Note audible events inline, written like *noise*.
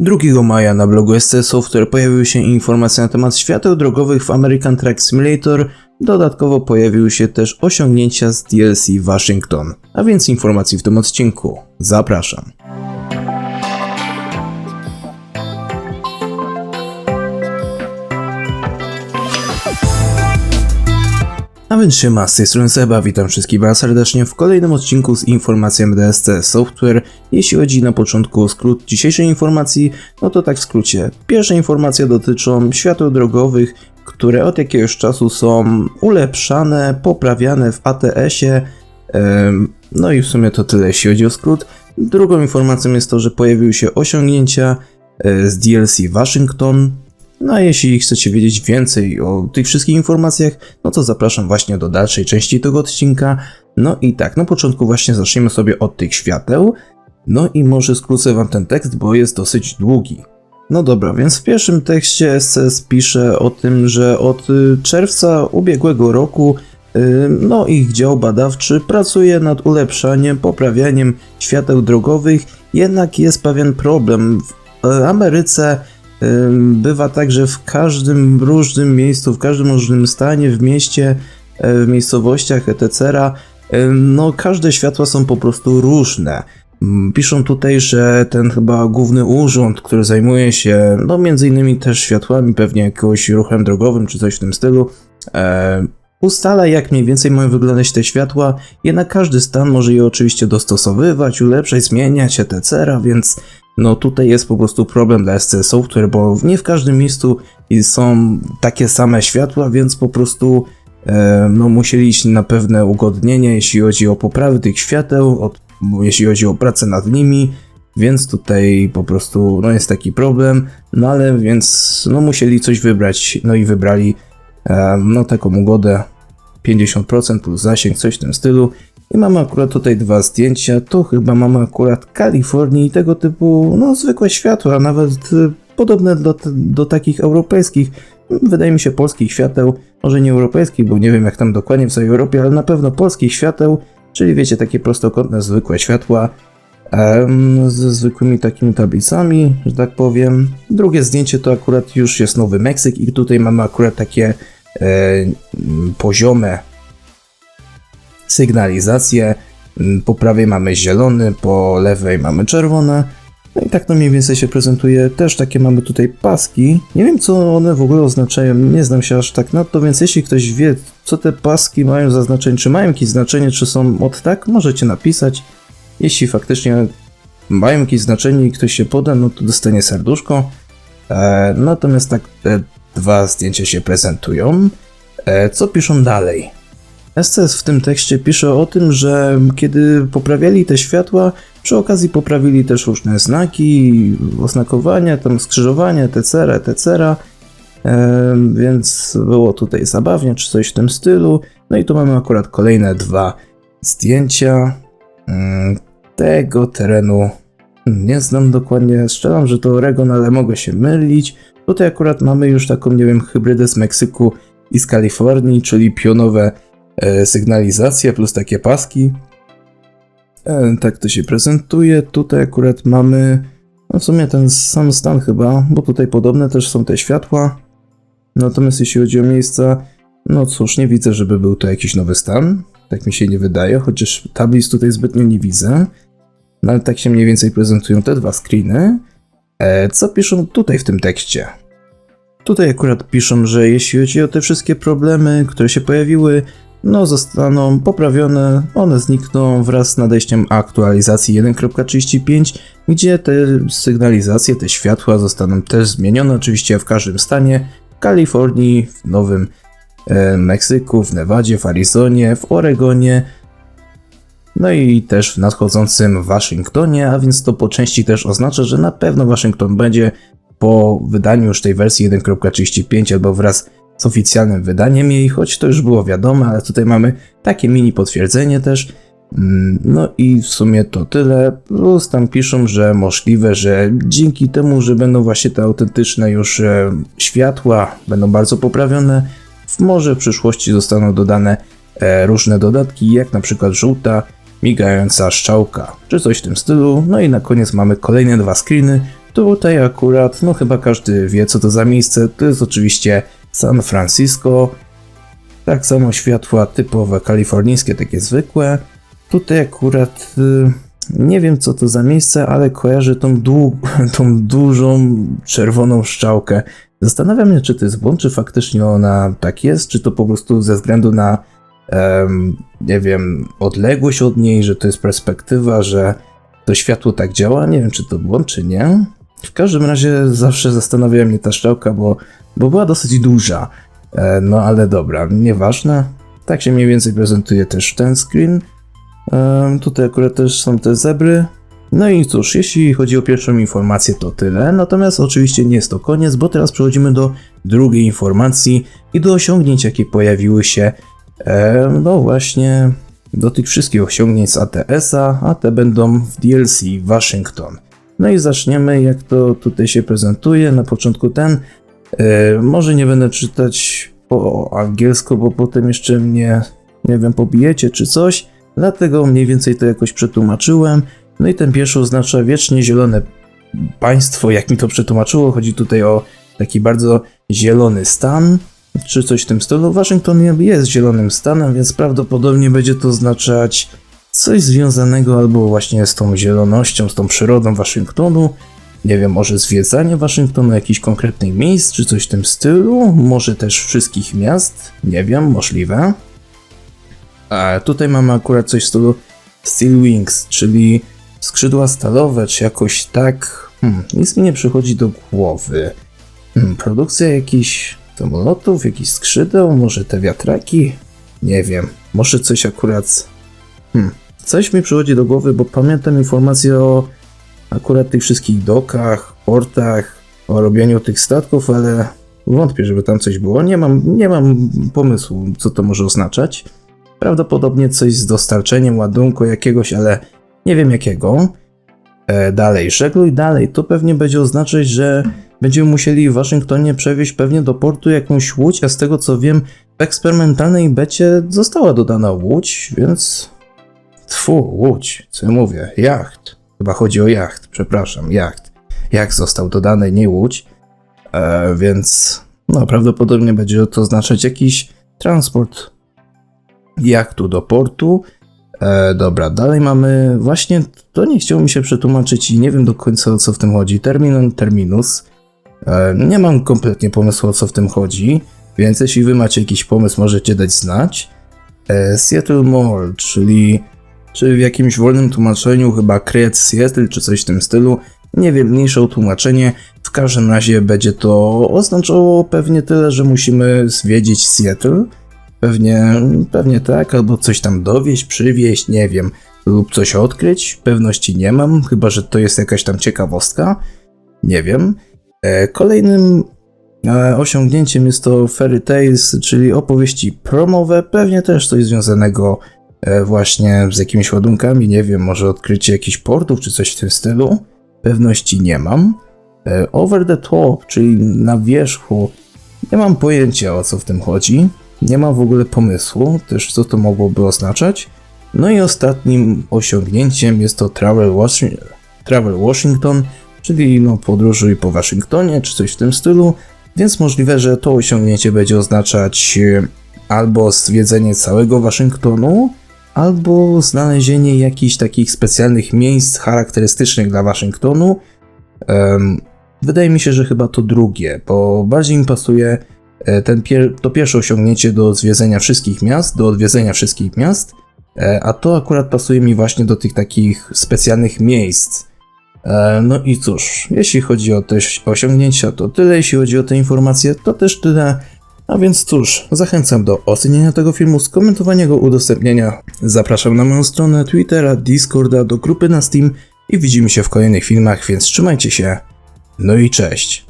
2 maja na blogu SC Software pojawiły się informacje na temat świateł drogowych w American Truck Simulator. Dodatkowo pojawiły się też osiągnięcia z DLC Waszyngton. A więc informacji w tym odcinku. Zapraszam. A więc siema, z tej strony Seba, witam wszystkich bardzo serdecznie w kolejnym odcinku z informacjami DSC Software. Jeśli chodzi na początku o skrót dzisiejszej informacji, no to tak w skrócie. Pierwsze informacje dotyczą świateł drogowych, które od jakiegoś czasu są ulepszane, poprawiane w ATS-ie. No i w sumie to tyle, jeśli chodzi o skrót. Drugą informacją jest to, że pojawiły się osiągnięcia e, z DLC Waszyngton, no a jeśli chcecie wiedzieć więcej o tych wszystkich informacjach, no to zapraszam właśnie do dalszej części tego odcinka. No i tak, na początku właśnie zaczniemy sobie od tych świateł. No i może skrócę wam ten tekst, bo jest dosyć długi. No dobra, więc w pierwszym tekście SCS pisze o tym, że od y, czerwca ubiegłego roku y, no ich dział badawczy pracuje nad ulepszaniem, poprawianiem świateł drogowych, jednak jest pewien problem. W Ameryce Bywa tak, że w każdym różnym miejscu, w każdym różnym stanie, w mieście, e, w miejscowościach, etc., no każde światła są po prostu różne. Piszą tutaj, że ten chyba główny urząd, który zajmuje się, no między innymi też światłami, pewnie jakimś ruchem drogowym czy coś w tym stylu, e, ustala jak mniej więcej mają wyglądać te światła, jednak każdy stan może je oczywiście dostosowywać, ulepszać, zmieniać, etc., więc no tutaj jest po prostu problem dla SC Software, bo nie w każdym miejscu są takie same światła, więc po prostu e, no, musieli iść na pewne ugodnienia, jeśli chodzi o poprawy tych świateł, od, jeśli chodzi o pracę nad nimi, więc tutaj po prostu no, jest taki problem, no ale więc no, musieli coś wybrać, no i wybrali no taką ugodę 50% plus zasięg, coś w tym stylu. I mamy akurat tutaj dwa zdjęcia. Tu chyba mamy akurat Kalifornii i tego typu, no zwykłe światła, nawet y, podobne do, do takich europejskich, wydaje mi się polskich świateł, może nie europejskich, bo nie wiem jak tam dokładnie w całej Europie, ale na pewno polskich świateł, czyli wiecie, takie prostokątne, zwykłe światła ze zwykłymi takimi tablicami, że tak powiem. Drugie zdjęcie to akurat już jest Nowy Meksyk i tutaj mamy akurat takie e, poziome sygnalizację. Mm, Po prawej mamy zielony, po lewej mamy czerwone. No i tak to mniej więcej się prezentuje. Też takie mamy tutaj paski. Nie wiem, co one w ogóle oznaczają, nie znam się aż tak na to, więc jeśli ktoś wie, co te paski mają za znaczenie, czy mają jakieś znaczenie, czy są od tak, możecie napisać. Jeśli faktycznie mają jakieś znaczenie i ktoś się poda, no to dostanie serduszko. E, natomiast tak te dwa zdjęcia się prezentują. E, co piszą dalej? SCS w tym tekście pisze o tym, że kiedy poprawiali te światła, przy okazji poprawili też różne znaki, oznakowania, tam skrzyżowania, etc., etc., Em, więc było tutaj zabawnie, czy coś w tym stylu. No i tu mamy akurat kolejne dwa zdjęcia mm, tego terenu. Nie znam dokładnie, strzelam, że to Oregon, ale mogę się mylić. Tutaj akurat mamy już taką, nie wiem, hybrydę z Meksyku i z Kalifornii, czyli pionowe e, sygnalizacje plus takie paski. E, tak to się prezentuje. Tutaj akurat mamy no w sumie ten sam stan chyba, bo tutaj podobne też są te światła. Natomiast jeśli chodzi o miejsca, no cóż, nie widzę, żeby był to jakiś nowy stan. Tak mi się nie wydaje, chociaż tablic tutaj zbytnio nie widzę. No ale tak się mniej więcej prezentują te dwa screeny. E, co piszą tutaj w tym tekście? Tutaj akurat piszą, że jeśli chodzi o te wszystkie problemy, które się pojawiły, no zostaną poprawione, one znikną wraz z nadejściem aktualizacji 1.35, gdzie te sygnalizacje, te światła zostaną też zmienione, oczywiście w każdym stanie, w Kalifornii, w Nowym e, Meksyku, w Nevadzie, w Arizonie, w Oregonie, no i też w nadchodzącym Waszyngtonie, a więc to po części też oznacza, że na pewno Waszyngton będzie po wydaniu już tej wersji 1.35 albo wraz z oficjalnym wydaniem jej, choć to już było wiadome, ale tutaj mamy takie mini potwierdzenie też. Mm, No i w sumie to tyle. Plus tam piszą, że możliwe, że dzięki temu, że będą właśnie te autentyczne już e, światła, będą bardzo poprawione, może w przyszłości zostaną dodane e, różne dodatki, jak na przykład żółta, migająca szczałka, czy coś w tym stylu. No i na koniec mamy kolejne dwa screeny, Tutaj akurat, no chyba każdy wie co to za miejsce, to jest oczywiście San Francisco. Tak samo światła typowe kalifornijskie, takie zwykłe. Tutaj akurat y, nie wiem co to za miejsce, ale kojarzę tą, *laughs* tą dużą czerwoną szczałkę. Zastanawiam się, czy to jest błąd, czy faktycznie ona tak jest, czy to po prostu ze względu na, nie wiem, odległość od niej, że to jest perspektywa, że to światło tak działa. Nie wiem, czy to błąd, czy nie. W każdym razie zawsze zastanawiała mnie ta szczałka, bo, bo była dosyć duża. E, no ale dobra, nieważne. Tak się mniej więcej prezentuje też ten screen. Tutaj akurat też są te zebry. No i cóż, jeśli chodzi o pierwszą informację, to tyle. Natomiast oczywiście nie jest to koniec, bo teraz przechodzimy do drugiej informacji i do osiągnięć, jakie pojawiły się, no właśnie, do tych wszystkich osiągnięć z ATS-a, a te będą w DLC Waszyngton. No i zaczniemy, jak to tutaj się prezentuje. Na początku ten. E, może nie będę czytać po angielsku, bo potem jeszcze mnie, nie wiem, pobijecie czy coś. Dlatego mniej więcej to jakoś przetłumaczyłem. No i ten pierwszy oznacza wiecznie zielone państwo, jak mi to przetłumaczyło. Chodzi tutaj o taki bardzo zielony stan, czy coś w tym stylu. Waszyngton jest zielonym stanem, więc prawdopodobnie będzie to oznaczać coś związanego albo właśnie z tą zielonością, z tą przyrodą Waszyngtonu. Nie wiem, może zwiedzanie Waszyngtonu, jakichś konkretnych miejsc, czy coś w tym stylu. Może też wszystkich miast. Nie wiem, możliwe. A tutaj mamy akurat coś w stylu Steel Wings, czyli skrzydła stalowe, czy jakoś tak. Hmm, nic mi nie przychodzi do głowy. Hmm, produkcja jakichś samolotów, jakichś skrzydeł, może te wiatraki? Nie wiem. Może coś akurat. Hmm, coś mi przychodzi do głowy, bo pamiętam informacje o akurat tych wszystkich dokach, portach, o robieniu tych statków, ale wątpię, żeby tam coś było. Nie mam, nie mam pomysłu, co to może oznaczać. Prawdopodobnie coś z dostarczeniem ładunku jakiegoś, ale nie wiem jakiego. E, dalej, żegluj dalej. To pewnie będzie oznaczać, że będziemy musieli w Waszyngtonie przewieźć pewnie do portu jakąś łódź, a z tego co wiem, w eksperymentalnej becie została dodana łódź, więc... Tfu, łódź, co ja mówię, jacht. Chyba chodzi o jacht, przepraszam, jacht. Jacht został dodany, nie łódź, e, więc no prawdopodobnie będzie to oznaczać jakiś transport jachtu do portu. E, dobra, dalej mamy właśnie, to nie chciało mi się przetłumaczyć i nie wiem do końca o co w tym chodzi. Terminal, terminus. E, nie mam kompletnie pomysłu o co w tym chodzi, więc jeśli wy macie jakiś pomysł, możecie dać znać. E, Seattle Mall, czyli czy w jakimś wolnym tłumaczeniu chyba Create Seattle, czy coś w tym stylu. Nie wiem, mniejsze tłumaczenie. W każdym razie będzie to oznaczało pewnie tyle, że musimy zwiedzić Seattle. Pewnie, pewnie tak, albo coś tam dowieść, przywieźć, nie wiem, lub coś odkryć. Pewności nie mam, chyba że to jest jakaś tam ciekawostka. Nie wiem. E, kolejnym e, osiągnięciem jest to Fairy Tales, czyli opowieści promowe, pewnie też coś związanego e, właśnie z jakimiś ładunkami, nie wiem, może odkrycie jakichś portów czy coś w tym stylu. Pewności nie mam. Over the top, czyli na wierzchu, nie mam pojęcia o co w tym chodzi. Nie mam w ogóle pomysłu, też co to mogłoby oznaczać. No i ostatnim osiągnięciem jest to Travel Washington, czyli no podróżuj po Waszyngtonie, czy coś w tym stylu, więc możliwe, że to osiągnięcie będzie oznaczać e, albo zwiedzenie całego Waszyngtonu, albo znalezienie jakichś takich specjalnych miejsc charakterystycznych dla Waszyngtonu. Wydaje mi się, że chyba to drugie, bo bardziej mi pasuje e, ten pier- to pierwsze osiągnięcie do zwiedzenia wszystkich miast, do odwiedzenia wszystkich miast, e, a to akurat pasuje mi właśnie do tych takich specjalnych miejsc. E, No i cóż, jeśli chodzi o te osiągnięcia, to tyle, jeśli chodzi o te informacje, to też tyle. A więc cóż, zachęcam do ocenienia tego filmu, skomentowania go, udostępnienia. Zapraszam na moją stronę Twittera, Discorda, do grupy na Steam i widzimy się w kolejnych filmach, więc trzymajcie się. No i cześć.